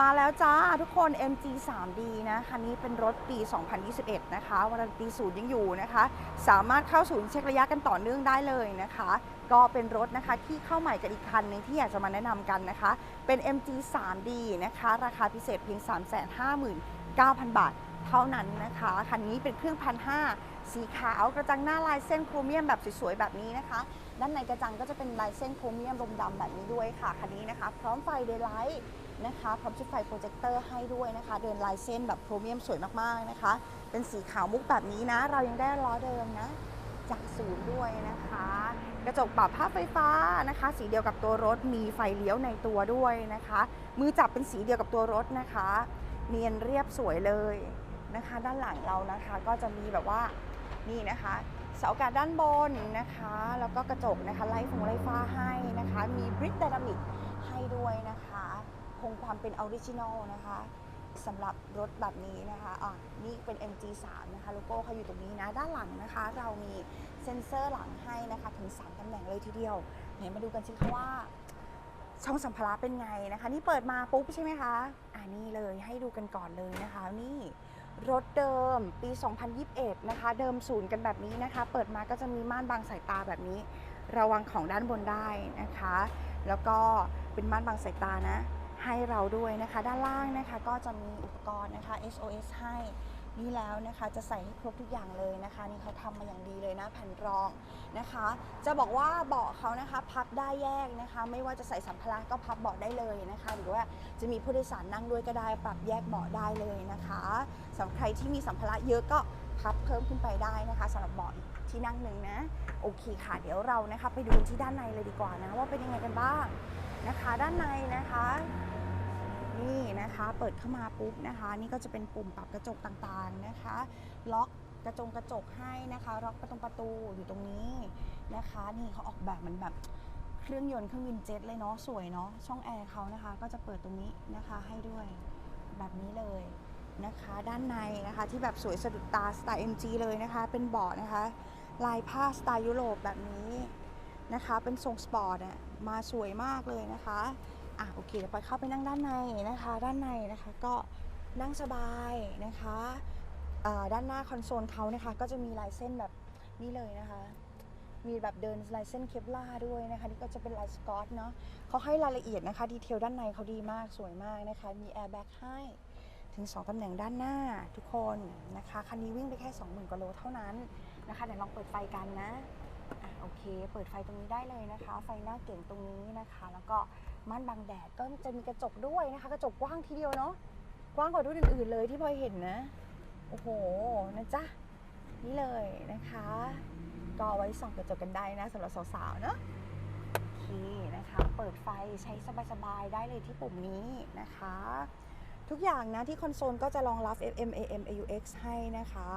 มาแล้วจ้าทุกคน MG 3D นะคันนี้เป็นรถปี 2021 นะคะวารันตีศูนย์ยังอยู่นะคะ สามารถเข้าศูนย์เช็คระยะกันต่อเนื่องได้เลยนะคะ ก็เป็นรถนะคะที่เข้าใหม่กันอีกคันหนึงที่อยากจะมาแนะนำกันนะคะ เป็น MG 3D นะคะ ราคาพิเศษเพียง 359,000 บาทเท่านั้นนะคะ คันนี้เป็นเครื่องพันห้า สีขาวกระจังหน้าลายเส้นโครเมียมแบบสวยๆแบบนี้นะคะ ด้านในกระจังก็จะเป็นลายเส้นโครเมียมลมดำแบบนี้ด้วยค่ะคันนี้นะคะ พร้อมไฟเดย์ไลท์นะคะพร้อมชุดไฟโปรเจคเตอร์ให้ด้วยนะคะ เดินลายเส้นแบบโครเมียมสวยมากๆนะคะ เป็นสีขาวมุกแบบนี้นะ เรายังได้ล้อเดิมนะจากศูนย์ด้วยนะคะ กระจกปรับภาพไฟฟ้านะคะ สีเดียวกับตัวรถมีไฟเลี้ยวในตัวด้วยนะคะ มือจับเป็นสีเดียวกับตัวรถนะคะ เนียนเรียบสวยเลยนะคะ ด้านหลังเรานะคะก็จะมีแบบว่า นี่นะคะเสาอากาศด้านบนนะคะ แล้วก็กระจกนะคะไล่ฟงไล่ฟ้าให้นะคะ มีบริดไดนามิกให้ด้วยนะคะ คงความเป็นออริจินอลนะคะสำหรับรถแบบนี้นะคะอะนี่เป็น MG3 นะคะ โลโก้เขาอยู่ตรงนี้นะ ด้านหลังนะคะ เรามีเซ็นเซอร์หลังให้นะคะ ถึง 3ตำแหน่งเลยทีเดียวไหนมาดูกันสิคะว่า ช่องสัมภาระเป็นไงนะคะ นี่เปิดมาปุ๊บใช่ไหมคะ อ่านี่เลยให้ดูกันก่อนเลยนะคะ นี่ รถเดิมปี 2021 นะคะ เดิมศูนย์กันแบบนี้นะคะ เปิดมาก็จะมีม่านบังสายตาแบบนี้ ระวังของด้านบนได้นะคะ แล้วก็เป็นม่านบังสายตานะ ให้เราด้วยนะคะ ด้านล่างนะคะก็จะมีอุปกรณ์นะคะ SOS ให้ นี่แล้วนะคะจะใส่ให้ครบทุกอย่างเลยนะคะ นี่เขาทำมาอย่างดีเลยนะแผ่นรองนะคะ จะบอกว่าเบาะเขานะคะพับได้แยกนะคะ ไม่ว่าจะใส่สัมภาระก็พับเบาะได้เลยนะคะ หรือว่าจะมีผู้โดยสารนั่งด้วยก็ได้ปรับแยกเบาะได้เลยนะคะสำหรับใครที่มีสัมภาระเยอะก็พับเพิ่มขึ้นไปได้นะคะสำหรับเบาะอีกที่นั่งหนึ่งนะโอเคค่ะเดี๋ยวเรานะคะไปดูที่ด้านในเลยดีกว่านะว่าเป็นยังไงกันบ้างนะคะ ด้านในนะคะ นี่นะคะ เปิดเข้ามาปุ๊บนะคะ นี่ก็จะเป็นปุ่มปรับกระจกต่างๆนะคะ ล็อกกระจงกระจกให้นะคะล็อกประตูประตูอยู่ตรงนี้นะคะ นี่เขาออกแบบมือนแบบเครื่องยนต์เครื่องบินเจ็ตเลยเนาะสวยเนาะช่องแอร์เขานะคะ ก็จะเปิดตรงนี้นะคะให้ด้วยแบบนี้เลยนะคะ ด้านในนะคะที่แบบสวยสะดุดตาสไตล์ MG เลยนะคะ เป็นเบาะนะคะ ลายผ้าสไตล์ยุโรปแบบนี้นะคะ เป็นทรงสปอร์ตอะมาสวยมากเลยนะคะ อะโอเคเดี๋ยวไปเข้าไปนั่งด้านในนะคะ ด้านในนะคะก็นั่งสบายนะคะด้านหน้าคอนโซลเขานะคะ ก็จะมีลายเส้นแบบนี้เลยนะคะ มีแบบเดินลายเส้นเคปล่าด้วยนะคะนี่ก็จะเป็นลายสกอตเนาะเขาให้รายละเอียดนะคะดีเทลด้านในเขาดีมากสวยมากนะคะ มีแอร์แบ็กให้ถึง 2ตำแหน่งด้านหน้าทุกคนนะคะคันนี้วิ่งไปแค่ 20,000กว่าโลเท่านั้นนะคะเดี๋ยวลองเปิดไฟกันนะ โอเค เปิดไฟตรงนี้ได้เลยนะคะ ไฟหน้าเก่งตรงนี้นะคะ แล้วก็ม่านบังแดดก็จะมีกระจกด้วยนะคะ กระจกกว้างทีเดียวเนาะกว้างกว่ารุ่นอื่นๆเลยที่พลอยเห็นนะโอ้โหนะจ๊ะนี่เลยนะคะ ก็ไว้ส่องกระจกกันได้นะสำหรับสาวๆเนาะโอเคนะคะ เปิดไฟใช้สบายๆได้เลยที่ปุ่มนี้นะคะ ทุกอย่างนะที่คอนโซลก็จะรองรับ FM AM AUX ให้นะคะ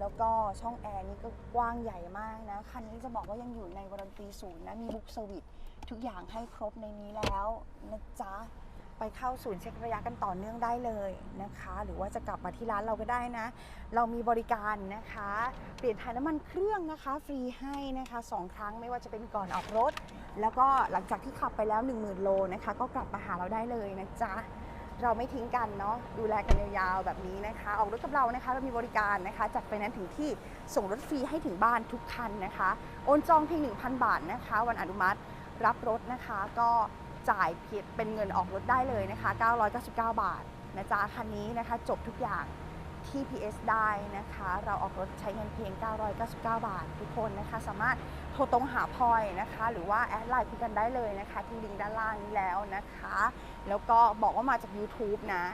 แล้วก็ช่องแอร์นี่ก็กว้างใหญ่มากนะ คันนี้จะบอกว่ายังอยู่ในวารันตีศูนย์นะ มีบุ๊กเซอร์วิสทุกอย่างให้ครบในนี้แล้วนะจ๊ะ ไปเข้าศูนย์เช็คระยะกันต่อเนื่องได้เลยนะคะ หรือว่าจะกลับมาที่ร้านเราก็ได้นะ เรามีบริการนะคะ เปลี่ยนถ่ายน้ำมันเครื่องนะคะ ฟรีให้นะคะสองครั้งไม่ว่าจะเป็นก่อนออกรถ แล้วก็หลังจากที่ขับไปแล้ว 10,000โลนะคะ ก็กลับมาหาเราได้เลยนะจ๊ะ เราไม่ทิ้งกันเนาะดูแลกันยาวๆแบบนี้นะคะ ออกรถกับเรานะคะเรามีบริการนะคะจัดไปนั้นถึงที่ส่งรถฟรีให้ถึงบ้านทุกคันนะคะ โอนจองเพียง 1,000 บาทนะคะ วันอนุมัติรับรถนะคะก็จ่ายเพียเป็นเงินออกรถได้เลยนะคะ 999 บาทนะจ๊ะคันนี้นะคะ จบทุกอย่าง ที่ PS ได้นะคะ เราออกรถใช้เงินเพียง 999 บาททุกคนนะคะ สามารถโทรตรงหาพลอยนะคะ หรือว่าแอดไลน์คุยกันได้เลยนะคะที่ลิงก์ด้านล่างนี้แล้วนะคะ แล้วก็บอกว่ามาจาก YouTube นะ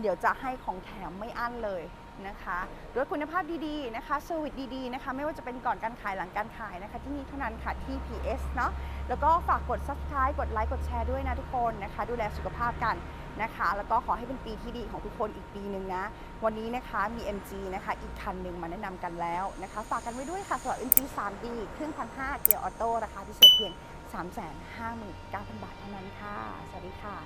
เดี๋ยวจะให้ของแถมไม่อั้นเลย นะคะด้วยคุณภาพดีๆนะคะเซอร์วิสดีๆนะคะไม่ว่าจะเป็นก่อนการขายหลังการขายนะคะ ที่นี่เท่านั้นค่ะที่ PS เนาะแล้วก็ฝากกด Subscribe กดไลค์กดแชร์ด้วยนะทุกคนนะคะ ดูแลสุขภาพกันนะคะ แล้วก็ขอให้เป็นปีที่ดีของทุกคนอีกปีหนึ่งนะ วันนี้นะคะมี MG นะคะ อีกคันหนึ่งมาแนะนำกันแล้วนะคะ ฝากกันไว้ด้วยค่ะสำหรับ MG 3D เครื่องพันห้าเกียร์ออโต้ราคาพิเศษเพียง 359,000 บาทเท่านั้นค่ะ สวัสดีค่ะ